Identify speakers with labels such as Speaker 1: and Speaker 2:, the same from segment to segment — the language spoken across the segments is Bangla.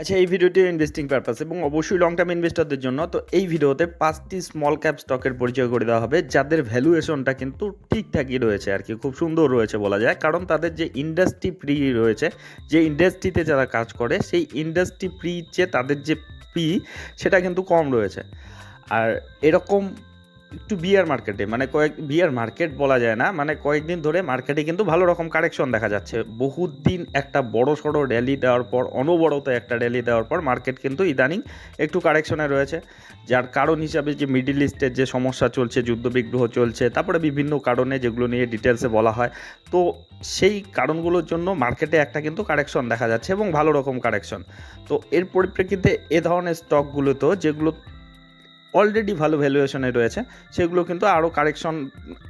Speaker 1: আচ্ছা এই ভিডিওটি ইনভেস্টিং পারপাস এবং অবশ্যই লং টার্ম ইনভেস্টরদের জন্য। তো এই ভিডিওতে পাঁচটি স্মল ক্যাপ স্টকের পরিচয় করে দেওয়া হবে, যাদের ভ্যালুয়েশনটা কিন্তু ঠিকঠাকই রয়েছে আর কি, খুব সুন্দর রয়েছে বলা যায়। কারণ তাদের যে ইন্ডাস্ট্রি প্রি রয়েছে, যে ইন্ডাস্ট্রিতে যারা কাজ করে, সেই ইন্ডাস্ট্রি প্রি যে তাদের যে পি সেটা কিন্তু কম রয়েছে। আর এরকম একটু বিয়ার মার্কেটে মানে কয়েক বিয়ার মার্কেট বলা যায় না মানে কয়েকদিন ধরে মার্কেটে কিন্তু ভালো রকম কারেকশন দেখা যাচ্ছে। বহুত দিন একটা বড় সড়ো র্যালি দেওয়ার পর, অনবরত একটা র্যালি দেওয়ার পর মার্কেট কিন্তু ইদানিং একটু কারেকশনে রয়েছে। যার কারণ হিসাবে যে মিডিল ইস্টের যে সমস্যা চলছে যুদ্ধবিগ্রহ চলছে, তারপরে বিভিন্ন কারণে যেগুলো নিয়ে ডিটেলসে বলা হয়, তো সেই কারণগুলোর জন্য মার্কেটে একটা কিন্তু কারেকশন দেখা যাচ্ছে এবং ভালো রকম কারেকশন তো এর পরিপ্রেক্ষিতে এ ধরনের স্টকগুলোতে যেগুলো অলরেডি ভালো ভ্যালুয়েশনে রয়েছে, সেগুলো কিন্তু আরও কারেকশন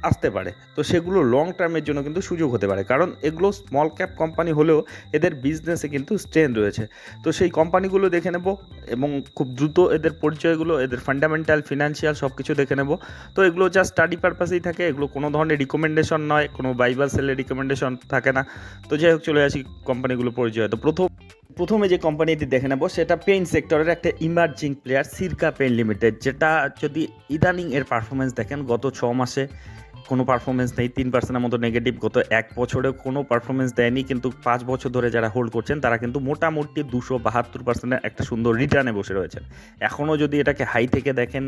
Speaker 1: আসতে পারে। তো সেগুলো লং টার্মের জন্য কিন্তু সুযোগ হতে পারে, কারণ এগুলো স্মল ক্যাপ কোম্পানি হলেও এদের বিজনেসে কিন্তু স্ট্রেন রয়েছে। তো সেই কোম্পানিগুলো দেখে নেব এবং খুব দ্রুত এদের পরিচয়গুলো, এদের ফান্ডামেন্টাল ফিনান্সিয়াল সব কিছু দেখে নেব। তো এগুলো যা স্টাডি পারপাসেই থাকে, এগুলো কোনো ধরনের রিকমেন্ডেশন নয়, কোনো বাইবার সেলের রিকমেন্ডেশন থাকে না। তো যাই হোক, চলে আসি কোম্পানিগুলো পরিচয়। তো প্রথম প্রথমে যে কোম্পানিটি দেখে নেব, সেটা পেইন্ট সেক্টরের একটা emerging player Sirca paint limited যেটা যদি ইদানিং এর পারফরমেন্স দেখেন, গত ছ মাসে কোনো পারফরমেন্স নেই, তিন পার্সেন্টের মতো নেগেটিভ গত এক বছরে কোনো পারফরমেন্স দেয়নি, কিন্তু পাঁচ বছর ধরে যারা হোল্ড করছেন, তারা কিন্তু মোটামুটি দুশো বাহাত্তর পার্সেন্টের একটা সুন্দর রিটার্নে বসে রয়েছেন। এখনও যদি এটাকে হাই থেকে দেখেন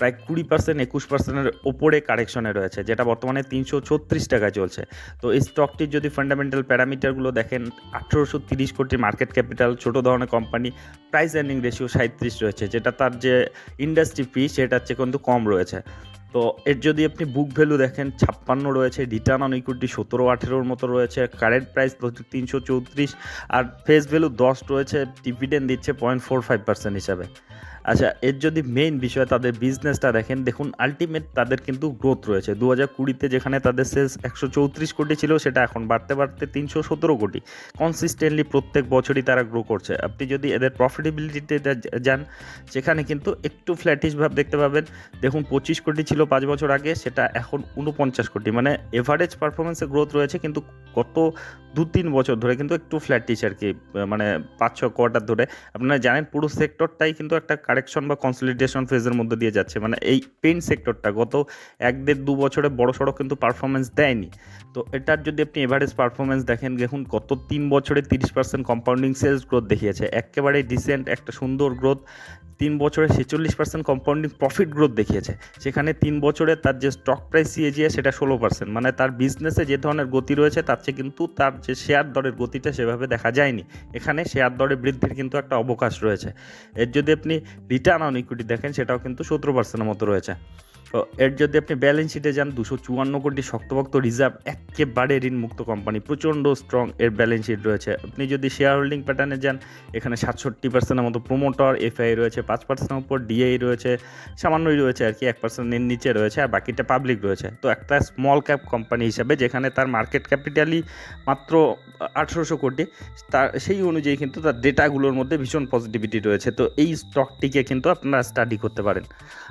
Speaker 1: প্রায় কুড়ি পার্সেন্ট একুশ পার্সেন্টের ওপরে কারেকশনে রয়েছে, যেটা বর্তমানে তিনশো ছত্রিশ টাকায় চলছে। তো এই স্টকটির যদি ফান্ডামেন্টাল প্যারামিটারগুলো দেখেন, আঠেরোশো তিরিশ কোটি মার্কেট ক্যাপিটাল ছোটো ধরনের কোম্পানি প্রাইস এর্নিং রেশিও সাঁত্রিশ রয়েছে, যেটা তার যে ইন্ডাস্ট্রি ফি সেটার চেয়ে কিন্তু কম রয়েছে। তো এর যদি আপনি বুক ভ্যালু দেখেন, ছাপ্পান্ন রয়েছে রিটার্ন অন ইকুইটি সতেরো, আঠেরোর মতো রয়েছে কারেন্ট প্রাইস তিনশো চৌত্রিশ, আর ফেস ভ্যালু দশ রয়েছে ডিভিডেন্ড দিচ্ছে পয়েন্ট ফোর ফাইভ পার্সেন্ট হিসাবে। আচ্ছা এর যদি মেইন বিষয় তাদের বিজনেসটা দেখেন, দেখুন আলটিমেট তাদের কিন্তু গ্রোথ রয়েছে। দু হাজার কুড়িতে যেখানে তাদের সেলস একশো চৌত্রিশ কোটি ছিল, সেটা এখন বাড়তে বাড়তে তিনশো সতেরো কোটি। কনসিস্টেন্টলি প্রত্যেক বছরই তারা গ্রো করছে। আপনি যদি এদের প্রফিটেবিলিটিতে যান, সেখানে কিন্তু একটু ফ্ল্যাটিশ ভাব দেখতে পাবেন। দেখুন, পঁচিশ কোটি ছিল পাঁচ বছর আগে, সেটা এখন উনপঞ্চাশ কোটি। মানে এভারেজ পারফরমেন্সে গ্রোথ রয়েছে, কিন্তু গত দু তিন বছর ধরে কিন্তু একটু ফ্ল্যাটিশ আর কি মানে পাঁচ ছ কোয়ার্টার ধরে। আপনারা জানেন, পুরো সেক্টরটাই কিন্তু একটা কারেকশন বা কনসলিডেশন ফেজের মধ্যে দিয়ে যাচ্ছে। মানে এই পেইন্ট সেক্টরটা গত এক দেড় দু বছরে বড় সড়ো কিন্তু পারফরমেন্স দেয়নি। তো এটার যদি আপনি এভারেজ পারফরমেন্স দেখেন, দেখুন গত তিন বছরে তিরিশ পার্সেন্ট কম্পাউন্ডিং সেলস গ্রোথ দেখিয়েছে। একেবারে ডিসেন্ট একটা সুন্দর গ্রোথ তিন বছরে ছেচল্লিশ পার্সেন্ট কম্পাউন্ডিং প্রফিট গ্রোথ দেখিয়েছে। সেখানে তিন বছরে তার যে স্টক প্রাইস সিএজিএ সেটা ষোলো পার্সেন্ট মানে তার বিজনেসে যে ধরনের গতি রয়েছে, তার চেয়ে কিন্তু তার যে শেয়ার দরের গতিটা সেভাবে দেখা যায়নি। এখানে শেয়ার দরে বৃদ্ধির কিন্তু একটা অবকাশ রয়েছে। এর যদি আপনি রিটার্ন অন ইকুইটি দেখেন, সেটাও কিন্তু সতেরো পার্সেন্টের মতো রয়েছে। এর যদি আপনি ব্যালেন্স শিটে যান, দুশো চুয়ান্ন কোটি শক্তভক্ত রিজার্ভ একেবারে ঋণমুক্ত কোম্পানি প্রচণ্ড স্ট্রং এর ব্যালেন্স শিট রয়েছে। আপনি যদি শেয়ার হোল্ডিং প্যাটার্নে যান, এখানে সাতষট্টি পার্সেন্টের মতো প্রোমোটর এফআই রয়েছে, পাঁচ পার্সেন্টের উপর ডিআই রয়েছে, সামান্যই রয়েছে আর কি, এক পার্সেন্টের নিচে রয়েছে আর বাকিটা পাবলিক রয়েছে। তো একটা স্মল ক্যাপ কোম্পানি হিসাবে যেখানে তার মার্কেট ক্যাপিটালই মাত্র আঠেরোশো কোটি তার সেই অনুযায়ী কিন্তু তার ডেটাগুলোর মধ্যে ভীষণ পজিটিভিটি রয়েছে। তো এই স্টকটিকে কিন্তু আপনারা স্টাডি করতে পারেন।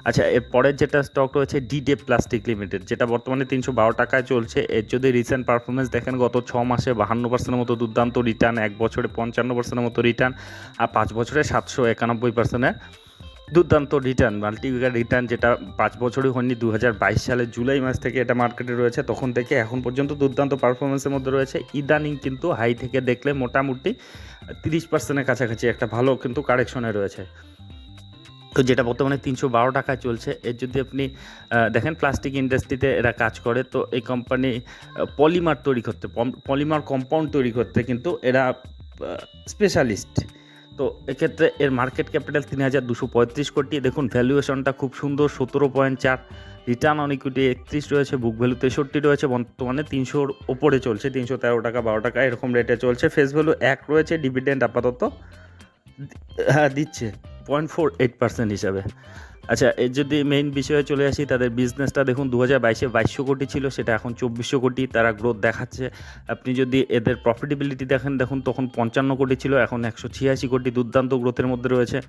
Speaker 1: আচ্ছা এর পরের যেটা স্টক রয়েছে ডিডে প্লাস্টিক লিমিটেড যেটা বর্তমানে তিনশো বারো টাকায় চলছে। এর যদি রিসেন্ট পারফরমেন্স দেখেন, গত ছ মাসে বাহান্ন পার্সেন্টের মতো দুর্দান্ত রিটার্ন এক বছরে পঞ্চান্ন পার্সেন্টের মতো রিটার্ন আর পাঁচ বছরে সাতশো একানব্বই পার্সেন্টের দুর্দান্ত রিটার্ন মাল্টিভিকার রিটার্ন যেটা পাঁচ বছরই হয়নি দু হাজার বাইশ সালের জুলাই মাস থেকে এটা মার্কেটে রয়েছে। তখন থেকে এখন পর্যন্ত দুর্দান্ত পারফরমেন্সের মধ্যে রয়েছে। ইদানিং কিন্তু হাই থেকে দেখলে মোটামুটি তিরিশ পার্সেন্টের কাছাকাছি একটা ভালো কিন্তু কারেকশনে রয়েছে। তো যেটা বর্তমানে তিনশো বারো টাকায় চলছে, এর যদি আপনি দেখেন প্লাস্টিক ইন্ডাস্ট্রিতে এরা কাজ করে, তো এই কোম্পানি পলিমার তৈরি করতে পলিমার কম্পাউন্ড তৈরি করতে কিন্তু এরা স্পেশালিস্ট তো এক্ষেত্রে এর মার্কেট ক্যাপিটাল তিন হাজার দুশো পঁয়ত্রিশ কোটি। দেখুন ভ্যালুয়েশনটা খুব সুন্দর, সতেরো পয়েন্ট চার রিটার্ন অন ইকুইটি একত্রিশ রয়েছে বুক ভ্যালু তেষট্টি রয়েছে, বর্তমানে তিনশোর ওপরে চলছে, তিনশো তেরো টাকা, বারো টাকা, এরকম রেটে চলছে। ফেস ভ্যালু এক রয়েছে ডিভিডেন্ড আপাতত হ্যাঁ দিচ্ছে। পয়েন্ট ফোর এইট পার্সেন্ট হিসাবে। আচ্ছা এর যদি মেইন বিষয়ে চলে আসি, তাদের বিজনেসটা দেখুন দু হাজার বাইশে বাইশশো কোটি ছিল, সেটা এখন চব্বিশশো কোটি, তারা গ্রোথ দেখাচ্ছে। আপনি যদি এদের প্রফিটেবিলিটি দেখেন, দেখুন, তখন পঞ্চান্ন কোটি ছিল, এখন একশো ছিয়াশি কোটি দুর্দান্ত গ্রোথের মধ্যে রয়েছে।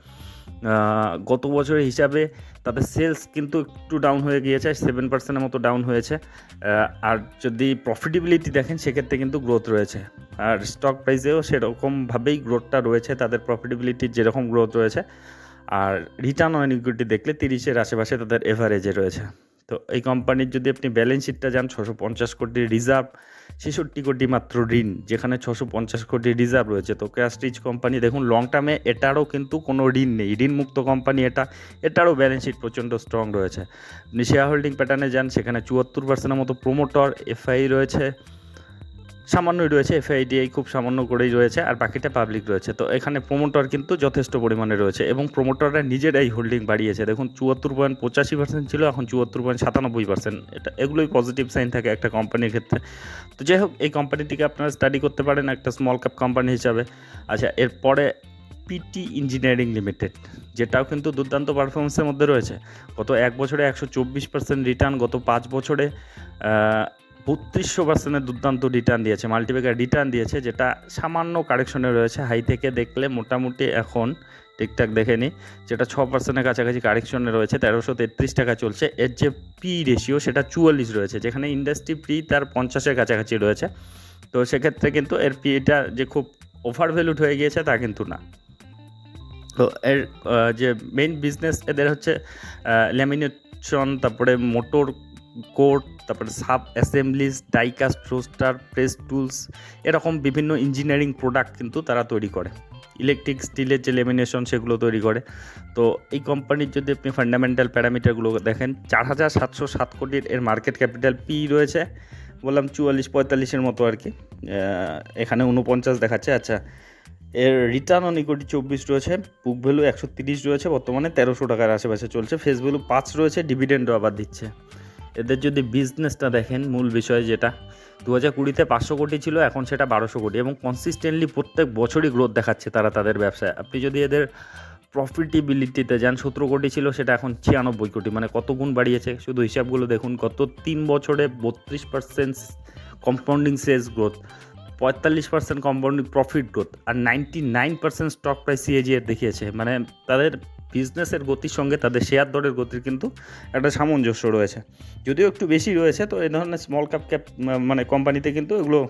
Speaker 1: গত বছরের হিসাবে তাদের সেলস কিন্তু একটু ডাউন হয়ে গিয়েছে সেভেন পার্সেন্টের মতো ডাউন হয়েছে। আর যদি প্রফিটেবিলিটি দেখেন, সেক্ষেত্রে কিন্তু গ্রোথ রয়েছে। আর স্টক প্রাইসেও সেরকমভাবেই গ্রোথটা রয়েছে, তাদের প্রফিটেবিলিটির যেরকম গ্রোথ রয়েছে। আর রিটার্ন অন ইকুইটি দেখলে তিরিশের আশেপাশে তাদের এভারেজে রয়েছে। তো এই কোম্পানির যদি আপনি ব্যালেন্স শিটটা যান ছশো পঞ্চাশ কোটি রিজার্ভ ছেষট্টি কোটি মাত্র ঋণ, যেখানে ছশো পঞ্চাশ কোটি রিজার্ভ রয়েছে। তো ক্যাশ রিচ কোম্পানি দেখুন লং টার্মে এটারও কিন্তু কোনো ঋণ নেই। ঋণ মুক্ত কোম্পানি এটা, এটারও ব্যালেন্স শিট প্রচণ্ড স্ট্রং রয়েছে। আপনি শেয়ার হোল্ডিং প্যাটার্নে যান, সেখানে চুয়াত্তর পার্সেন্টের মতো প্রোমোটর এফআই রয়েছে। সামান্যই রয়েছে এফআইডিআই খুব সামান্য করেই রয়েছে আর বাকিটা পাবলিক রয়েছে। তো এখানে প্রোমোটর কিন্তু যথেষ্ট পরিমাণে রয়েছে এবং প্রোমোটররা নিজেরাই হোল্ডিং বাড়িয়েছে। দেখুন, চুয়াত্তর পয়েন্ট পঁচাশি পার্সেন্ট ছিল, এখন চুয়াত্তর পয়েন্ট সাতানব্বই পার্সেন্ট এটা, এগুলোই পজিটিভ সাইন থাকে একটা কোম্পানির ক্ষেত্রে। তো যাই হোক, এই কোম্পানিটিকে আপনারা স্টাডি করতে পারেন একটা স্মল ক্যাপ কোম্পানি হিসাবে। আচ্ছা এরপরে পিটি ইঞ্জিনিয়ারিং লিমিটেড যেটাও কিন্তু দুর্দান্ত পারফরমেন্সের মধ্যে রয়েছে। গত এক বছরে একশো চব্বিশ পার্সেন্ট রিটার্ন গত পাঁচ বছরে বত্রিশশো পার্সেন্টের দুর্দান্ত রিটার্ন দিয়েছে মাল্টিপ্যাকার রিটার্ন দিয়েছে, যেটা সামান্য কারেকশনে রয়েছে। হাই থেকে দেখলে মোটামুটি এখন ঠিকঠাক দেখে নিই যেটা ছ পার্সেন্টের কাছাকাছি কারেকশনে রয়েছে, তেরোশো তেত্রিশ টাকা চলছে। এর যে পি রেশিও সেটা চুয়াল্লিশ রয়েছে, যেখানে ইন্ডাস্ট্রি পি তার পঞ্চাশের কাছাকাছি রয়েছে। তো সেক্ষেত্রে কিন্তু এর পিটা যে খুব ওভার ভ্যালুড হয়ে গিয়েছে, তা কিন্তু না। তো এর যে মেইন বিজনেস এদের হচ্ছে ল্যামিনেশন তারপরে মোটর কোড, তারপরে sub assemblies die cast, rotor, press tools, এরকম বিভিন্ন ইঞ্জিনিয়ারিং প্রোডাক্ট কিন্তু তারা তৈরি করে। ইলেকট্রিক, স্টিলের যে লেমিনেশন সেগুলো তৈরি করে। তো এই কোম্পানির যদি আপনি ফান্ডামেন্টাল প্যারামিটারগুলো দেখেন, চার হাজার সাতশো সাত কোটির এর মার্কেট ক্যাপিটাল পি রয়েছে। বললাম চুয়াল্লিশ, পঁয়তাল্লিশের মতো আর কি। এখানে উনপঞ্চাশ দেখাচ্ছে। আচ্ছা এর রিটার্ন অন ইকুইটি চব্বিশ রয়েছে। বুক ভ্যালু একশো তিরিশ রয়েছে। বর্তমানে তেরোশো টাকার আশেপাশে চলছে। ফেস ভ্যালু পাঁচ রয়েছে। ডিভিডেন্ডও আবার দিচ্ছে। এদের যদি বিজনেসটা দেখেন, মূল বিষয় যেটা দু হাজার কুড়িতে পাঁচশো কোটি ছিল, এখন সেটা বারোশো কোটি এবং কনসিস্টেন্টলি প্রত্যেক বছরই গ্রোথ দেখাচ্ছে তারা তাদের ব্যবসায়। আপনি যদি এদের প্রফিটেবিলিটিতে যান, সতেরো কোটি ছিল, সেটা এখন ছিয়ানব্বই কোটি মানে কত গুণ বাড়িয়েছে? শুধু হিসাবগুলো দেখুন, গত তিন বছরে বত্রিশ পার্সেন্ট কম্পাউন্ডিং সেলস গ্রোথ পঁয়তাল্লিশ পার্সেন্ট কম্পাউন্ডিং প্রফিট গ্রোথ আর ninety nine percent stock price CAGR এর দেখিয়েছে। মানে তাদের বিজনেসের গতির সঙ্গে তাদের শেয়ার দরের গতির কিন্তু একটা সামঞ্জস্য রয়েছে। যদিও একটু বেশি রয়েছে, তো এই ধরনের স্মল ক্যাপ ক্যাপ মানে কোম্পানিতে কিন্তু এগুলো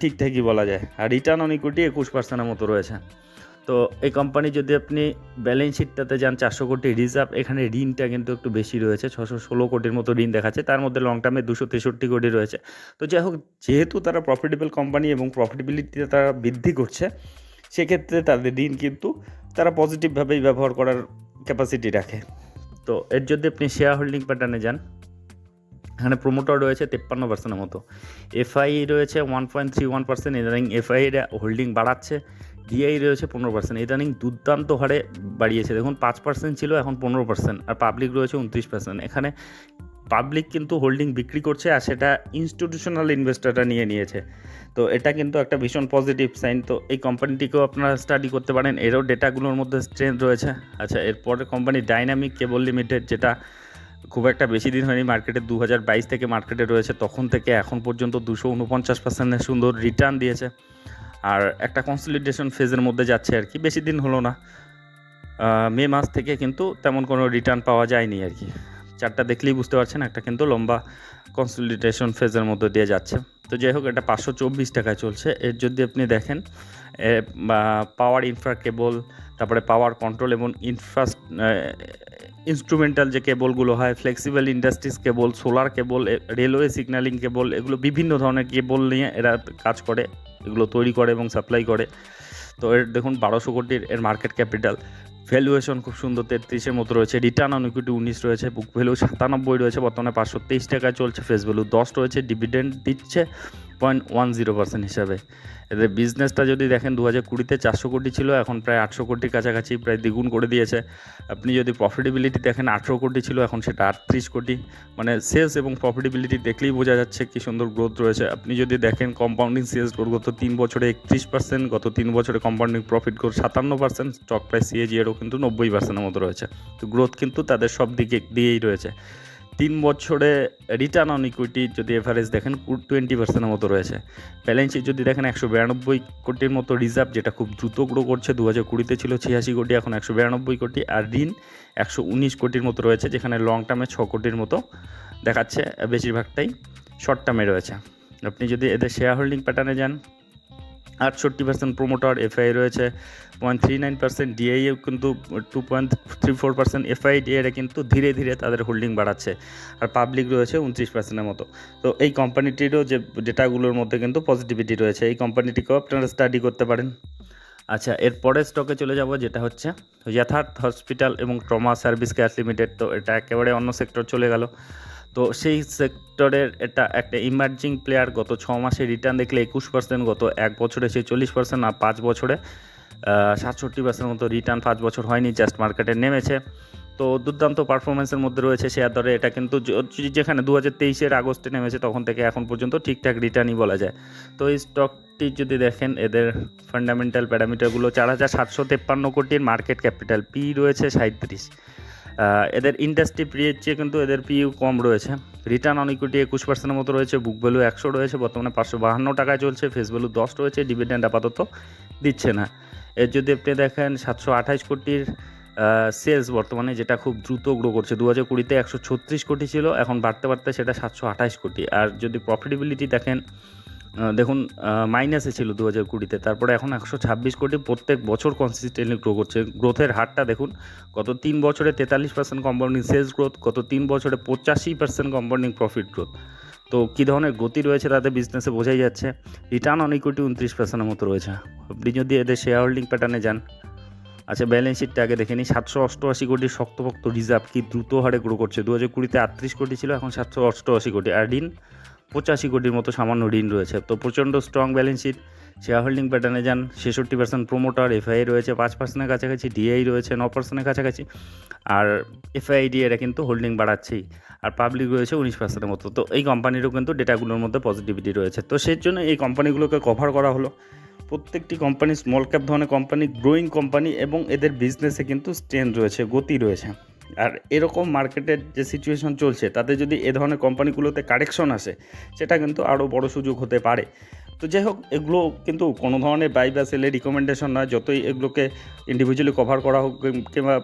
Speaker 1: ঠিকঠাকই বলা যায়। আর রিটার্ন অন ইকুইটি একুশ পার্সেন্টের মতো রয়েছে। তো এই কোম্পানি যদি আপনি ব্যালেন্স শিটটাতে যান, চারশো কোটি রিজার্ভ এখানে ঋণটা কিন্তু একটু বেশি রয়েছে ছশো ষোলো কোটির মতো ঋণ দেখাচ্ছে। তার মধ্যে লং টার্মে দুশো তেষট্টি কোটি রয়েছে। তো যাই হোক, যেহেতু তারা প্রফিটেবল কোম্পানি এবং প্রফিটেবিলিটিতে তারা বৃদ্ধি করছে সেক্ষেত্রে তাদের ঋণ কিন্তু তারা পজিটিভভাবেই ব্যবহার করার ক্যাপাসিটি রাখে। তো এর যদি আপনি শেয়ার হোল্ডিং প্যাটার্নে যান। এখানে প্রোমোটার রয়েছে তেপ্পান্ন পার্সেন্টের মতো। এফআই রয়েছে one point three one percent ইদানিং এফআই হোল্ডিং বাড়াচ্ছে। ডিআই রয়েছে পনেরো পার্সেন্ট ইদানিং দুর্দান্ত হারে বাড়িয়েছে। দেখুন, পাঁচ পার্সেন্ট ছিল, এখন পনেরো পার্সেন্ট আর পাবলিক রয়েছে উনত্রিশ পার্সেন্ট এখানে পাবলিক কিন্তু হোল্ডিং বিক্রি করছে আর সেটা ইনস্টিটিউশনাল ইনভেস্টররা নিয়ে নিয়েছে। তো এটা কিন্তু একটা ভীষণ পজিটিভ সাইন তো এই কোম্পানিটিকেও আপনারা স্টাডি করতে পারেন। এরও ডেটাগুলোর মধ্যে স্ট্রেংথ রয়েছে। আচ্ছা এরপরে কোম্পানি ডাইনামিক কেবল লিমিটেড যেটা খুব একটা বেশি দিন হয়নি মার্কেটে দু হাজার বাইশ থেকে মার্কেটে রয়েছে, তখন থেকে এখন পর্যন্ত দুশো উনপঞ্চাশ পার্সেন্টের সুন্দর রিটার্ন দিয়েছে। আর একটা কনসলিডেশন ফেজের মধ্যে যাচ্ছে আর কি, বেশি দিন হলো না। মে মাস থেকে কিন্তু তেমন কোনো রিটার্ন পাওয়া যায়নি আর কি। চারটা দেখলেই বুঝতে পারছেন, একটা কিন্তু লম্বা কনসলিডেশন ফেজের মধ্যে দিয়ে যাচ্ছে। তো যাই হোক, এটা পাঁচশো চব্বিশ টাকায় চলছে। এর যদি আপনি দেখেন পাওয়ার ইনফ্রা কেবল তারপরে পাওয়ার কন্ট্রোল এবং ইনফ্রাস ইনস্ট্রুমেন্টাল যে কেবলগুলো হয় flexible industries cable solar cable railway signalling cable এগুলো বিভিন্ন ধরনের কেবল নিয়ে এরা কাজ করে, এগুলো তৈরি করে এবং সাপ্লাই করে। তো এর দেখুন, বারোশো কোটির এর মার্কেট ক্যাপিটাল ভ্যালুয়েশন খুব সুন্দর, তেত্রিশের মতো রয়েছে। রিটার্ন অন ইকুইটি উনিশ রয়েছে বুক ভ্যালু সাতানব্বই রয়েছে, বর্তমানে পাঁচশো তেইশ টাকায় চলছে ফেস ভ্যালু দশ রয়েছে ডিভিডেন্ড দিচ্ছে। পয়েন্ট ওয়ান জিরো পার্সেন্ট হিসাবে। এদের বিজনেসটা যদি দেখেন দু হাজার কুড়িতে চারশো কোটি ছিল, এখন প্রায় আটশো কোটির কাছাকাছি, প্রায় দ্বিগুণ করে দিয়েছে। আপনি যদি প্রফিটেবিলিটি দেখেন, আঠেরো কোটি ছিল, এখন সেটা আটত্রিশ কোটি। মানে সেলস এবং প্রফিটেবিলিটি দেখলেই বোঝা যাচ্ছে কি সুন্দর গ্রোথ রয়েছে। আপনি যদি দেখেন কম্পাউন্ডিং সেলস গ্রোথ গত তিন বছরে একত্রিশ পার্সেন্ট, গত তিন বছরে কম্পাউন্ডিং প্রফিট গ্রোথ সাতান্ন পার্সেন্ট স্টক প্রাইস সিএজিএরও কিন্তু নব্বই পার্সেন্টের মতো রয়েছে। তো গ্রোথ কিন্তু তাদের সব দিকে দিয়েই রয়েছে। তিন বছরে রিটার্ন অন ইকুইটি যদি এভারেজ দেখেন টোয়েন্টি পার্সেন্টের মতো রয়েছে। ব্যালেন্স শিট যদি দেখেন, একশো বিরানব্বই কোটির মতো রিজার্ভ যেটা খুব দ্রুত গ্রো করছে দু হাজার কুড়িতে ছিল ছিয়াশি কোটি, এখন একশো বিরানব্বই কোটি, আর ঋণ একশো উনিশ কোটির মতো রয়েছে, যেখানে লং টার্মে ছ কোটির মতো দেখাচ্ছে, বেশিরভাগটাই শর্ট টার্মে রয়েছে। আপনি যদি এদের শেয়ার হোল্ডিং প্যাটার্নে যান আটষট্টি পার্সেন্ট প্রোমোটার এফআই রয়েছে। পয়েন্ট থ্রি নাইন পার্সেন্ট ডিআইও কিন্তু two point three four percent FII ডিআইরা কিন্তু ধীরে ধীরে তাদের হোল্ডিং বাড়াচ্ছে। আর পাবলিক রয়েছে উনত্রিশ পার্সেন্টের মতো। তো এই কোম্পানিটিরও যে ডেটাগুলোর মধ্যে কিন্তু পজিটিভিটি রয়েছে। এই কোম্পানিটিকেও আপনারা স্টাডি করতে পারেন। আচ্ছা এর পরের স্টকে চলে যাব, যেটা হচ্ছে যথার্থ হসপিটাল এবং ট্রমা সার্ভিস কেয়ার লিমিটেড তো এটা একেবারে অন্য সেক্টর চলে গেল। তো সেই সেক্টরের এটা একটা ইমার্জিং প্লেয়ার গত ছ মাসে রিটার্ন দেখলে একুশ পার্সেন্ট গত এক বছরে সে চল্লিশ পার্সেন্ট আর পাঁচ বছরে সাতষট্টি পার্সেন্ট মতো রিটার্ন পাঁচ বছর হয়নি জাস্ট মার্কেটে নেমেছে। তো দুর্দান্ত পারফরমেন্সের মধ্যে রয়েছে শেয়ার দরে এটা কিন্তু যেখানে দু হাজার তেইশের আগস্টে নেমেছে, তখন থেকে এখন পর্যন্ত ঠিকঠাক রিটার্নই বলা যায়। তো এই স্টকটি যদি দেখেন, এদের ফান্ডামেন্টাল প্যারামিটারগুলো চার হাজার সাতশো তেপ্পান্ন কোটির মার্কেট ক্যাপিটাল পি রয়েছে সাঁত্রিশ এদের ইন্ডাস্ট্রি পিএর চেয়ে কিন্তু এদের পিইউ কম রয়েছে। রিটার্ন অন ইকুইটি একুশ পার্সেন্টের মতো রয়েছে বুক ভ্যালু একশো রয়েছে, বর্তমানে পাঁচশো বাহান্ন টাকায় চলছে ফেস ভ্যালু দশ রয়েছে ডিভিডেন্ড আপাতত দিচ্ছে না। এর যদি আপনি দেখেন, সাতশো আঠাশ কোটির সেলস বর্তমানে যেটা খুব দ্রুত গ্রো করছে দু হাজার কুড়িতে একশো ছত্রিশ কোটি ছিল, এখন বাড়তে বাড়তে সেটা সাতশো আঠাশ কোটি। আর যদি প্রফিটেবিলিটি দেখেন দেখুন মাইনাসে ছিল দু হাজার কুড়িতে, তারপরে এখন একশো ছাব্বিশ কোটি প্রত্যেক বছর কনসিস্টেন্টলি গ্রো করছে। গ্রোথের হারটা দেখুন গত তিন বছরে তেতাল্লিশ পার্সেন্ট কম্পাউন্ডিং সেলস গ্রোথ গত তিন বছরে পঁচাশি পার্সেন্ট কম্পাউন্ডিং প্রফিট গ্রোথ তো কী ধরনের গতি রয়েছে তাদের বিজনেসে বোঝাই যাচ্ছে রিটার্ন অন ইকুইটি উনত্রিশ পার্সেন্টের মতো রয়েছে। আপনি যদি এদের শেয়ার হোল্ডিং প্যাটার্নে যান আচ্ছা ব্যালেন্স শিটটা আগে দেখে নিই, সাতশো অষ্টআশি কোটি শক্তপোক্ত রিজার্ভ কি দ্রুত হারে গ্রো করছে? দু হাজার কুড়িতে আটত্রিশ কোটি ছিল, এখন সাতশো অষ্টআশি কোটি। আর ঋণ পঁচাশি কোটির মতো সামান্য ঋণ রয়েছে। তো প্রচণ্ড strong balance sheet share holding প্যাটার্নে যান, ছেষট্টি পার্সেন্ট প্রোমোটার এফআই রয়েছে, পাঁচ পার্সেন্টের কাছাকাছি ডিআই রয়েছে, ন পার্সেন্টের কাছাকাছি। আর এফআইডি এরা কিন্তু হোল্ডিং বাড়াচ্ছেই। আর পাবলিক রয়েছে উনিশ পার্সেন্টের মতো। তো এই কোম্পানিরও কিন্তু ডেটাগুলোর মধ্যে পজিটিভিটি রয়েছে। তো সেই জন্য এই কোম্পানিগুলোকে কভার করা হলো। প্রত্যেকটি কোম্পানি স্মল ক্যাপ ধরনের কোম্পানি গ্রোয়িং কোম্পানি এবং এদের বিজনেসে কিন্তু স্ট্রেন রয়েছে, গতি রয়েছে। আর এরকম মার্কেটের যে সিচুয়েশন চলছে, তাতে যদি এ ধরনের কোম্পানিগুলোতে কারেকশন আসে, সেটা কিন্তু আরও বড় সুযোগ হতে পারে। তো যাই হোক, এগুলো কিন্তু কোনো ধরনের বাই বা সেলের রিকমেন্ডেশন নয়। যতই এগুলোকে ইন্ডিভিজুয়ালি কভার করা হোক কিংবা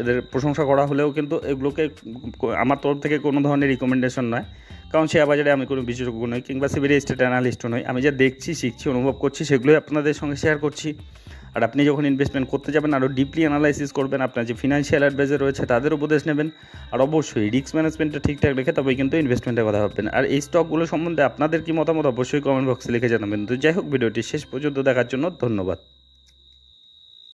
Speaker 1: এদের প্রশংসা করা হলেও কিন্তু এগুলোকে আমার তরফ থেকে কোনো ধরনের রিকমেন্ডেশন নয়। কারণ শেয়ার বাজারে আমি কোনো বিশেষজ্ঞ নই, কিংবা সিবিআই স্টেট অ্যানালিস্টও নই। আমি যা দেখছি, শিখছি, অনুভব করছি, সেগুলোই আপনাদের সঙ্গে শেয়ার করছি। আর আপনি যখন ইনভেস্টমেন্ট করতে যাবেন আরও ডিপলি অ্যানালাইসিস করবেন, আপনার যে ফিনান্সিয়াল অ্যাডভাইজার রয়েছে তাদের উপদেশ নেবেন, আর অবশ্যই রিস্ক ম্যানেজমেন্টটা ঠিকঠাক রেখে তবেই কিন্তু ইনভেস্টমেন্টের কথা ভাববেন। আর এই স্টকগুলো সম্বন্ধে আপনাদের কি মতামত অবশ্যই কমেন্ট বক্সে লিখে জানাবেন। তো যাই হোক, ভিডিওটি শেষ পর্যন্ত দেখার জন্য ধন্যবাদ।